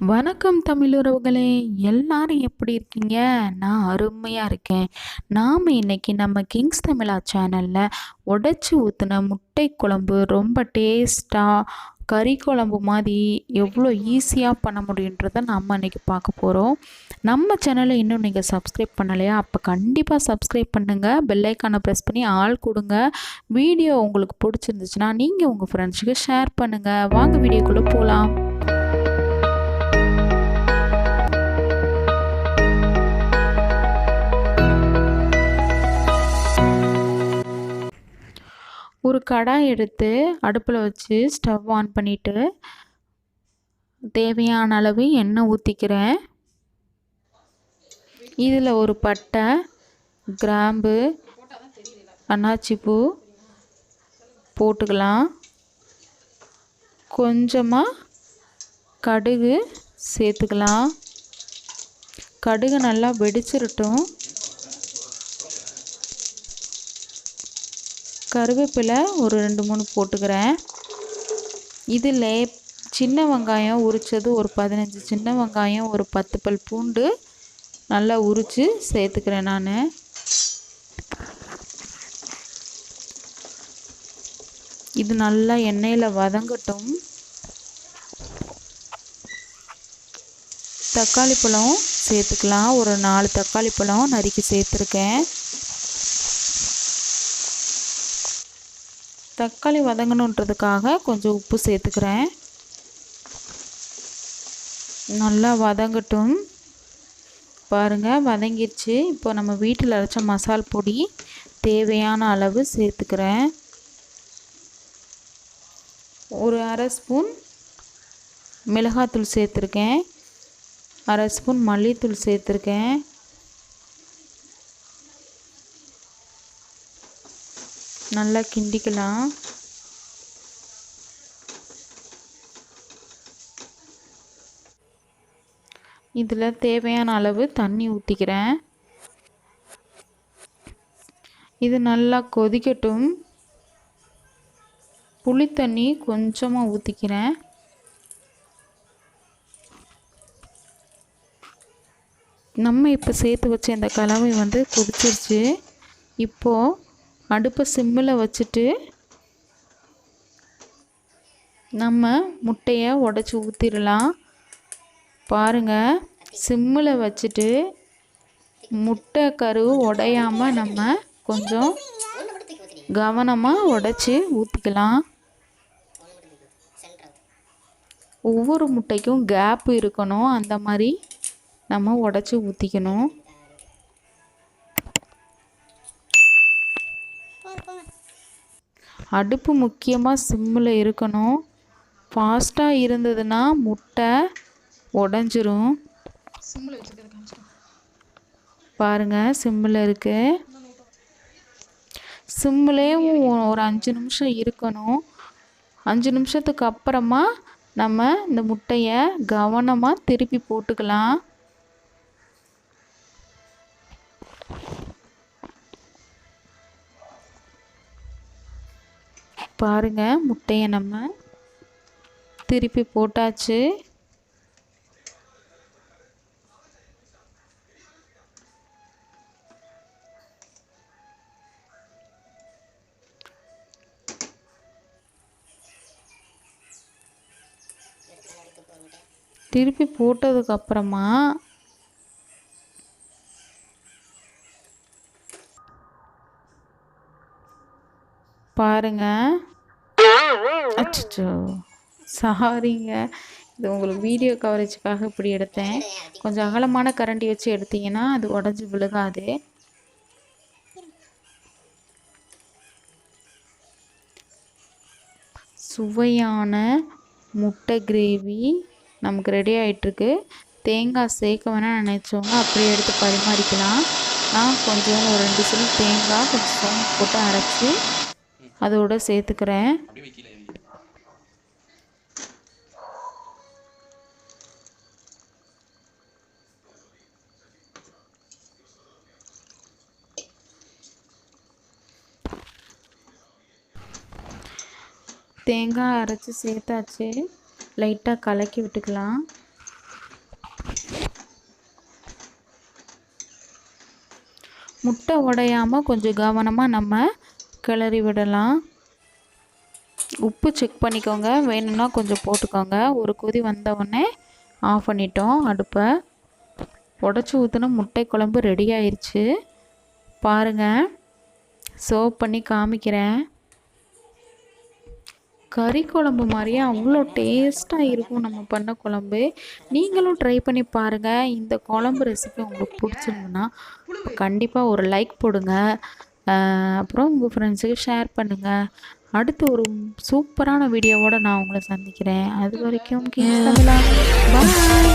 வணக்கம் தமிழுறவுகளே எல்லாரும் எப்படி இருக்கீங்க? நான் அருமையாக இருக்கேன். நாம் இன்னைக்கு நம்ம கிங்ஸ் தமிழா சேனலில் உடச்சி ஊற்றின முட்டை குழம்பு ரொம்ப டேஸ்ட்டாக கறி குழம்பு மாதிரி எவ்வளோ ஈஸியாக பண்ண முடியுன்றதை நம்ம இன்றைக்கி பார்க்க போகிறோம் நம்ம சேனலை இன்னும் நீங்கள் சப்ஸ்கிரைப் பண்ணலையா அப்போ கண்டிப்பாக சப்ஸ்கிரைப் பண்ணுங்கள் பெல்லைக்கானை ப்ரெஸ் பண்ணி ஆள் கொடுங்க. வீடியோ உங்களுக்கு பிடிச்சிருந்துச்சுன்னா நீங்கள் உங்கள் ஃப்ரெண்ட்ஸுக்கு ஷேர் பண்ணுங்கள் வாங்க வீடியோக்குள்ளே போகலாம் கடாய் எடுத்து அடுப்பில் வச்சு ஸ்டவ் ஆன் பண்ணிவிட்டு தேவையான அளவு எண்ணெய் ஊற்றிக்கிறேன் இதில் ஒரு பட்டை கிராம்பு அன்னாச்சிப்பூ போட்டுக்கலாம். கொஞ்சமாக கடுகு சேர்த்துக்கலாம். கடுகு நல்லா வெடிச்சிருட்டும். கருவேப்பிலை ஒரு ரெண்டு மூணு போட்டுக்கிறேன். இதில் சின்ன வெங்காயம் உரித்தது ஒரு பதினஞ்சு சின்ன வெங்காயம் ஒரு பத்து பல் பூண்டு நல்லா உரித்து சேர்த்துக்கிறேன் நான். இது நல்லா எண்ணெயில் வதங்கட்டும். தக்காளி பழம் சேர்த்துக்கலாம். ஒரு நாலு தக்காளி பழம் நறுக்கி சேர்த்துருக்கேன். தக்காளி வதங்கணுன்றதுக்காக கொஞ்சம் உப்பு சேர்த்துக்கிறேன். நல்லா வதங்கட்டும். பாருங்கள் வதங்கிடுச்சு இப்போ நம்ம வீட்டில் அரைச்ச மசால் பொடி தேவையான அளவு சேர்த்துக்கிறேன். ஒரு அரை ஸ்பூன் மிளகாத்தூள் சேர்த்துருக்கேன். அரை ஸ்பூன் மல்லித்தூள் சேர்த்துருக்கேன். நல்லா கிண்டிக்கலாம். இதில் தேவையான அளவு தண்ணி ஊற்றிக்கிறேன் இது நல்லா கொதிக்கட்டும். புளி தண்ணி கொஞ்சமாக ஊற்றிக்கிறேன் நம்ம இப்போ சேர்த்து வச்ச இந்த கலவை வந்து கொதிச்சிருச்சு. இப்போது அடுப்பை சிம்மில் வச்சுட்டு நம்ம முட்டையை உடச்சி ஊற்றிடலாம் பாருங்கள் சிம்மில் வச்சுட்டு முட்டை கரு உடையாமல் நம்ம கொஞ்சம் கவனமாக உடச்சி ஊற்றிக்கலாம் ஒவ்வொரு முட்டைக்கும் கேப் இருக்கணும். அந்த மாதிரி நம்ம உடச்சி ஊற்றிக்கணும் அடுப்பு முக்கியமாக சிம்மில் இருக்கணும். ஃபாஸ்ட்டாக இருந்ததுன்னா முட்டை உடஞ்சிரும். பாருங்கள் சிம்மில் இருக்கு. சிம்மிலேயும் ஒரு அஞ்சு நிமிஷம் இருக்கணும். அஞ்சு நிமிஷத்துக்கு அப்புறமா நம்ம இந்த முட்டையை கவனமாக திருப்பி போட்டுக்கலாம். பாருங்கள் முட்டையை நம்ம திருப்பி போட்டாச்சு. திருப்பி போட்டதுக்கப்புறமா பாருங்க. அச்சோ சாரிங்க. இது உங்களுக்கு வீடியோ கவரேஜுக்காக இப்படி எடுத்தேன். கொஞ்சம் அகலமான கரண்டி வச்சு எடுத்தீங்கன்னா அது உடஞ்சி விழுகாது. சுவையான முட்டை கிரேவி நமக்கு ரெடி ஆகிட்டுருக்கு தேங்காய் சேர்க்க வேணால் நினச்சவங்க அப்படியே எடுத்து பரிமாறிக்கலாம். நான் கொஞ்சம் ஒரு ரெண்டு சில தேங்காய் கொஞ்சம் போட்டு அரைச்சி அதோட சேர்த்துக்கிறேன். தேங்காய் அரைச்சி சேர்த்தாச்சு. லைட்டாக கலக்கி விட்டுக்கலாம். முட்டை உடையாமல் கொஞ்சம் கவனமாக நம்ம கிளறி விடலாம். உப்பு செக் பண்ணிக்கோங்க. வேணும்னா கொஞ்சம் போட்டுக்கோங்க. ஒரு கொதி வந்தவுடனே ஆஃப் பண்ணிட்டோம் அடுப்பை. உடச்சி ஊற்றின முட்டை குழம்பு ரெடி ஆயிடுச்சு பாருங்கள் சர்வ் பண்ணி காமிக்கிறேன். கறி குழம்பு மாதிரியே அவ்வளோ டேஸ்ட்டாக இருக்கும் நம்ம பண்ண குழம்பு. நீங்களும் ட்ரை பண்ணி பாருங்கள் இந்த குழம்பு ரெசிபி உங்களுக்கு பிடிச்சிருந்துன்னா கண்டிப்பாக ஒரு லைக் போடுங்க. அப்புறம் உங்கள் ஃப்ரெண்ட்ஸுக்கு ஷேர் பண்ணுங்கள் அடுத்து ஒரு சூப்பரான வீடியோவோடு நான் உங்களை சந்திக்கிறேன். அது வரைக்கும் கிங்ஸ் தமிழா பாய்